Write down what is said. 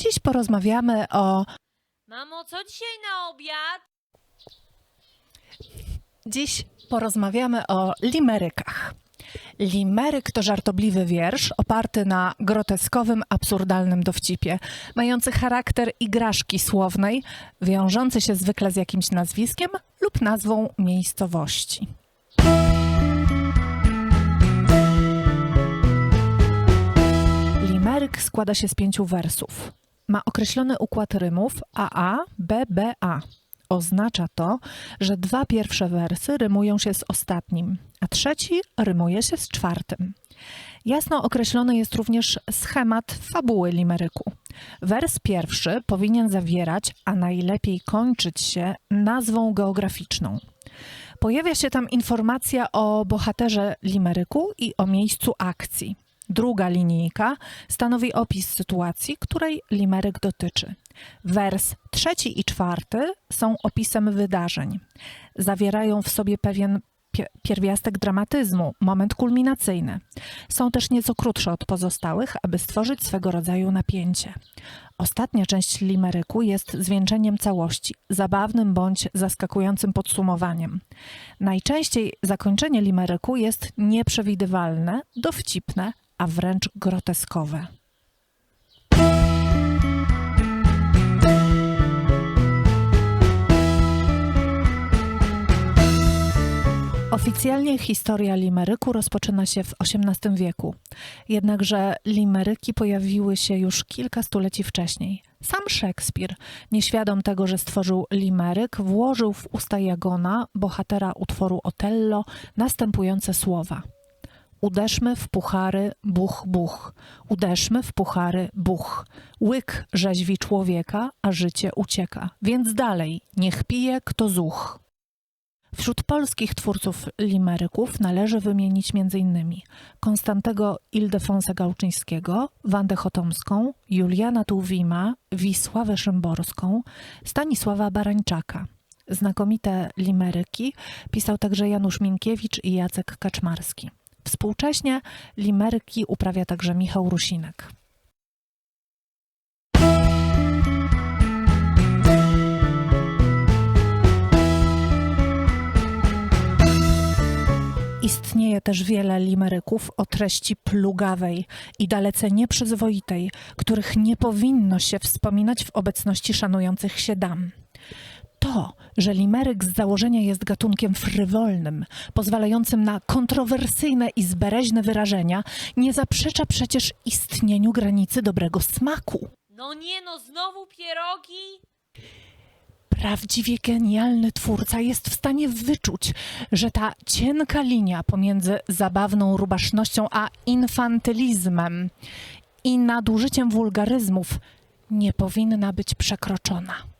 Dziś porozmawiamy o. Mamo, co dzisiaj na obiad? Dziś porozmawiamy o limerykach. Limeryk to żartobliwy wiersz oparty na groteskowym, absurdalnym dowcipie, mający charakter igraszki słownej, wiążący się zwykle z jakimś nazwiskiem lub nazwą miejscowości. Limeryk składa się z pięciu wersów. Ma określony układ rymów AA, BBA. Oznacza to, że dwa pierwsze wersy rymują się z ostatnim, a trzeci rymuje się z czwartym. Jasno określony jest również schemat fabuły limeryku. Wers pierwszy powinien zawierać, a najlepiej kończyć się nazwą geograficzną. Pojawia się tam informacja o bohaterze limeryku i o miejscu akcji. Druga linijka stanowi opis sytuacji, której limeryk dotyczy. Wers trzeci i czwarty są opisem wydarzeń. Zawierają w sobie pewien pie- pierwiastek dramatyzmu, moment kulminacyjny. Są też nieco krótsze od pozostałych, aby stworzyć swego rodzaju napięcie. Ostatnia część limeryku jest zwieńczeniem całości, zabawnym bądź zaskakującym podsumowaniem. Najczęściej zakończenie limeryku jest nieprzewidywalne, dowcipne, a wręcz groteskowe. Oficjalnie historia limeryku rozpoczyna się w XVIII wieku, jednakże limeryki pojawiły się już kilka stuleci wcześniej. Sam Szekspir, nieświadom tego, że stworzył limeryk, włożył w usta Jagona, bohatera utworu Otello, następujące słowa. Uderzmy w puchary, buch, buch. Uderzmy w puchary, buch. Łyk rzeźwi człowieka, a życie ucieka. Więc dalej, niech pije kto zuch. Wśród polskich twórców limeryków należy wymienić m.in. Konstantego Ildefonsa Gałczyńskiego, Wandę Chotomską, Juliana Tuwima, Wisławę Szymborską, Stanisława Barańczaka. Znakomite limeryki pisał także Janusz Minkiewicz i Jacek Kaczmarski. Współcześnie limeryki uprawia także Michał Rusinek. Istnieje też wiele limeryków o treści plugawej i dalece nieprzyzwoitej, których nie powinno się wspominać w obecności szanujących się dam. To, że limeryk z założenia jest gatunkiem frywolnym, pozwalającym na kontrowersyjne i zbereźne wyrażenia, nie zaprzecza przecież istnieniu granicy dobrego smaku. No nie no, znowu pierogi? Prawdziwie genialny twórca jest w stanie wyczuć, że ta cienka linia pomiędzy zabawną rubasznością a infantylizmem i nadużyciem wulgaryzmów nie powinna być przekroczona.